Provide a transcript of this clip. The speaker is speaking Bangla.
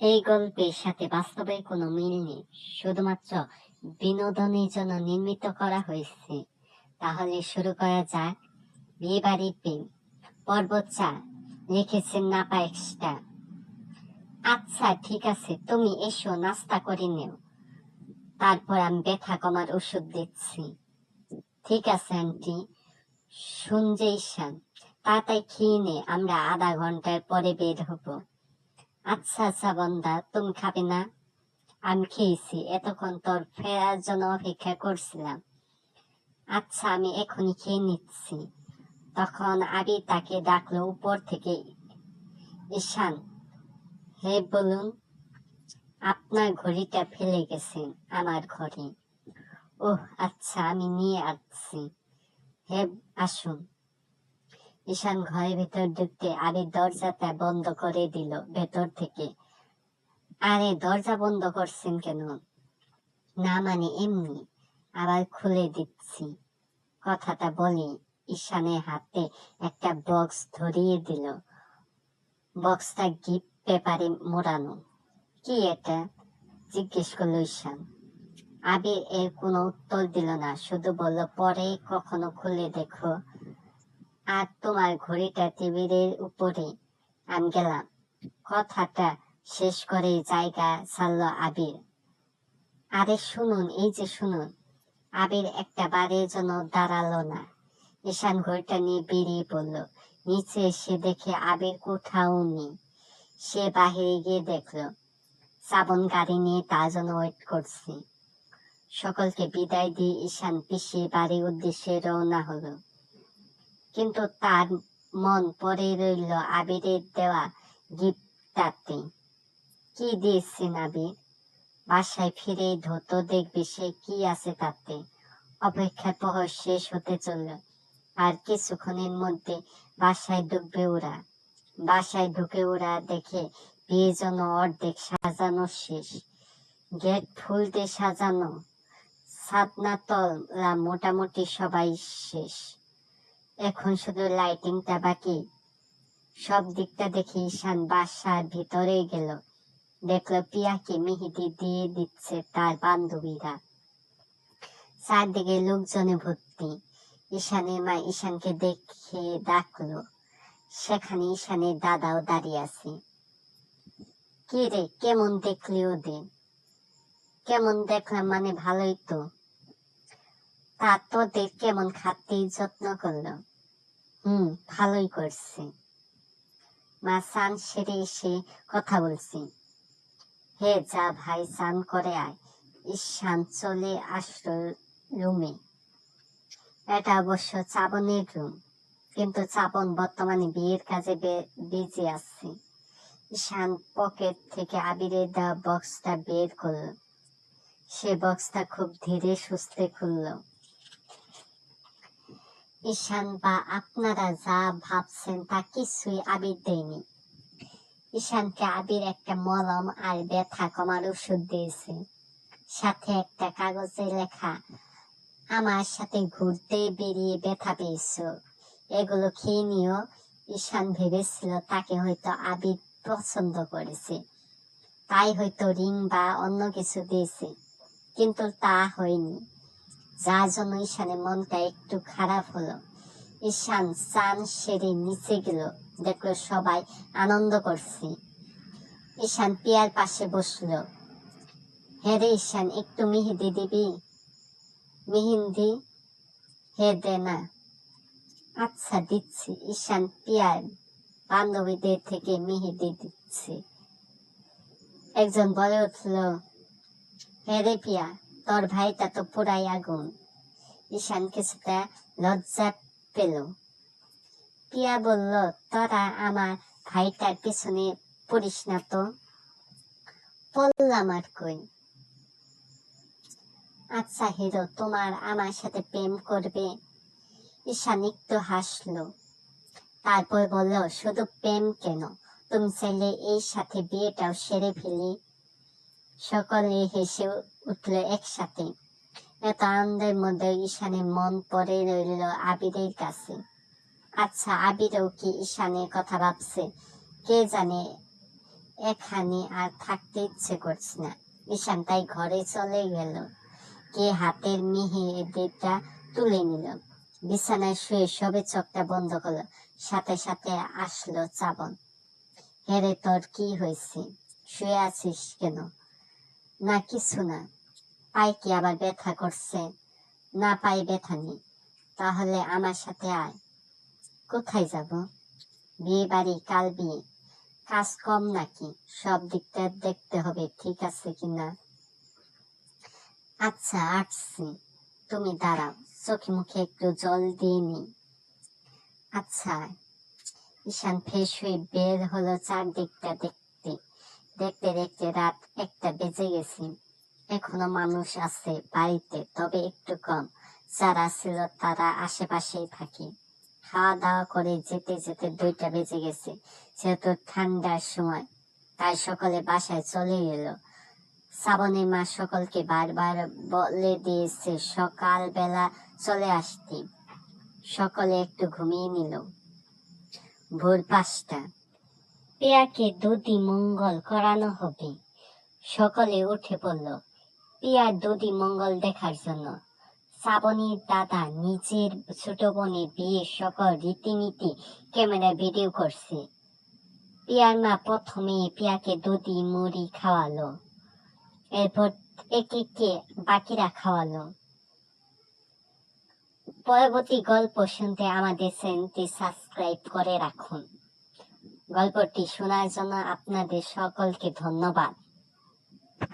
এই গল্পের সাথে বাস্তবে কোনো মিল নেই। শুধুমাত্র বিনোদনের জন্য নির্মিত করা হয়েছে। তাহলে শুরু করা যাক। বিয়ে বাড়ির প্রেম। পর্ব লিখেছেন নাপা এক্সট্রা। আচ্ছা ঠিক আছে, তুমি এসো, নাস্তা করে নেও। তারপর আমি ব্যথা কমার ওষুধ দিচ্ছি। ঠিক আছে, আন্টি। শুনছে ঈশান তাড়াতাড়ি খেয়ে নে, আমরা আধা ঘণ্টার পরে বের হব। আচ্ছা আচ্ছা বন্ধা, তুমি খাবে না? আমি খেয়েছি, এতক্ষণ তোর ফেরার জন্য অপেক্ষা করছিলাম। আচ্ছা আমি এখনই খেয়ে নিচ্ছি। তখন আবি তাকে ডাকলো উপর থেকে, ঈশান, হে বলুন, আপনার ঘড়িটা ফেলে গেছেন আমার ঘরে ওহ আচ্ছা আমি নিয়ে আসছি। হে, আসুন। ঈশান ঘরের ভেতর ঢুকতে আরে দরজাটা বন্ধ করে দিল ভেতর থেকে। আরে, দরজা বন্ধ করছেন কেন? না মানে এমনি। আবার খুলে দিচ্ছি। কথাটা বলি ঈশানের হাতে একটা বক্স ধরিয়ে দিল। বক্সটা গিফট পেপারে মোড়ানো। কি এটা? জিজ্ঞেস করল ঈশান। আবির এর কোনো উত্তর দিল না, শুধু বলল, পরে কখনো খুলে দেখো। আর তোমার ঘড়িটা টেবিলের উপরে আমি গেলাম। কথাটা শেষ করে জায়গা ছাড়ল আবির। আরে শুনুন, এই যে শুনুন, আবির একটা বারের জন্য দাঁড়াল না। ঈশান ঘড়িটা নিয়ে বেরিয়ে পড়ল। নিচে এসে দেখে আবির কোথাও নেই। সে বাহিরে গিয়ে দেখল শ্রাবণ গাড়ি নিয়ে তার জন্য ওয়েট করছে। সকলকে বিদায় দিয়ে ঈশান পিছিয়ে বাড়ির উদ্দেশ্যে রওনা হলো। কিন্তু তার মন পড়ে রইল আবিরের দেওয়া গিফটটাতে। কি দিয়েছেন আবির বাসায় ফিরে ধত দেখবে সে কি আছে তাতে। অপেক্ষার প্রহর শেষ হতে চলল। আর কিছুক্ষণের মধ্যে বাসায় ঢুকবে ওরা। বাসায় ঢুকে ওরা দেখে বিয়ের জন্য অর্ধেক সাজানো শেষ। গেট ফুল দিয়ে সাজানো। সাতনা তলা মোটামুটি সবাই শেষ। এখন শুধু লাইটিংটা বাকি। সব দিকটা দেখে ঈশান বাসার ভিতরে গেল। দেখল পিয়াকে মেহেদি দিয়ে দিচ্ছে তার বান্ধবীরা। চারদিকে লোকজনে ভর্তি। ঈশানের মা ঈশানকে দেখে ডাকলো। সেখানে ঈশানের দাদাও দাঁড়িয়ে আছে। কি রে কেমন দেখলি ওদের? কেমন দেখলাম মানে ভালোই তো। তা তোদের কেমন খাতে যত্ন করল। হুম, ভালোই করছে। মা সান সেরে এসে কথা বলছি, হে যা ভাই, চান করে আয়। ঈশান চলে আসলো রুমে। এটা অবশ্য চাবনের রুম, কিন্তু চাবন বর্তমানে বিয়ের কাজে বিজি আছে। ঈশান পকেট থেকে আবিরের দেওয়া বক্সটা বের করল। সে বক্সটা খুব ধীরে সুস্থে খুললো। ঈশান বা আপনারা যা ভাবছেন তা কিছুই আবির দেয়নি। ঈশানকে আবির একটা মলম আর ব্যথা কমার ওষুধ দিয়েছে। সাথে একটা কাগজে লেখা, আমার সাথে ঘুরতে বেরিয়ে ব্যথা পেয়েছ। এগুলো খেয়ে নিও। ঈশান ভেবেছিল তাকে হয়তো আবির পছন্দ করেছে। তাই হয়তো রিং বা অন্য কিছু দিয়েছে, কিন্তু তা হয়নি। যার জন্য ঈশানের মনটা একটু খারাপ হলো। ঈশান চান সেরে নিচে গেল। দেখল সবাই আনন্দ করছে। ঈশান পিয়ার পাশে বসল। হ্যাঁ রে ঈশান, একটু মেহেদি দিবি? মেহেন্দি? হে দে না। আচ্ছা দিচ্ছি। ঈশান পিয়ার বান্ধবীদের থেকে মেহেদি দিচ্ছে। একজন বলে উঠল, হে রে পিয়া তোর ভাইটা তো পুরাই আগুন। ঈশান কিছুটা লজ্জা পেল। পিয়া বলল, তোরা আমার ভাইটার পিছনে পড়িস না তো? বললাম আর কই। আচ্ছা হিরো, তোমার আমার সাথে প্রেম করবে? ঈশান একটু হাসলো। তারপর বলল, শুধু প্রেম কেন? তুমি চাইলে এই সাথে বিয়েটাও সেরে ফেলি। সকলে হেসে উঠল একসাথে। এত আনন্দের মধ্যে ঈশানের মন পড়ে রইল আবিরের কাছে। আচ্ছা আবিরও কি ঈশানের কথা ভাবছে? কে জানে? এখানে আর থাকতে ইচ্ছে করছে না। ঈশান তাই ঘরে চলে গেল। কে হাতের মেহেদিটা তুলে নিল। বিছানায় শুয়ে সবে চোখটা বন্ধ করল। সাথে সাথে আসলো চাবন। হেরে তোর কি হয়েছে? শুয়ে আছিস কেন? না, কিছু না। পায়ে কি আবার ব্যথা করছে? না পায়ে ব্যথা নেই। তাহলে আমার সাথে আয়। কোথায় যাব? বিয়ে বাড়ি, কাল বিয়ে। কাজ কম নাকি? সব দিকটা দেখতে হবে, ঠিক আছে কিনা আচ্ছা আসছি। তুমি দাঁড়াও। চোখে মুখে একটু জল দিয়ে নি। আচ্ছা। ঈশান ফ্রেশ হয়ে বের হলো চারদিকটা দেখতে। দেখতে দেখতে রাত একটা বেজে গেছে। এখনও মানুষ আছে, বাড়িতে, তবে একটু কম। যারা ছিল তারা আশেপাশেই থাকে। খাওয়া দাওয়া করে যেতে যেতে দুইটা বেজে গেছে, যেহেতু ঠান্ডার সময়। তাই সকলে বাসায় চলে এলো। শ্রাবণীর মা সকলকে বারবার বলে দিয়েছে, সকালবেলা চলে আসতে। সকলে একটু ঘুমিয়ে নিল। ভোর পাঁচটা। পিয়াকে দুদি মঙ্গল করানো হবে। সকলে উঠে পড়ল পিয়ার দুদি মঙ্গল দেখার জন্য। শ্রাবণীর দাদা নিজের ছোট বোনের বিয়ের সকল রীতিনীতি ক্যামেরা ভিডিও করছে। পিয়ার মা প্রথমে পিয়াকে দুধি মুড়ি খাওয়ালো, এরপর একে একে বাকিরা খাওয়ালো। পরবর্তী গল্প শুনতে আমাদের চ্যানেলটি সাবস্ক্রাইব করে রাখুন। গল্পটি শোনার জন্য আপনাদের সকলকে ধন্যবাদ।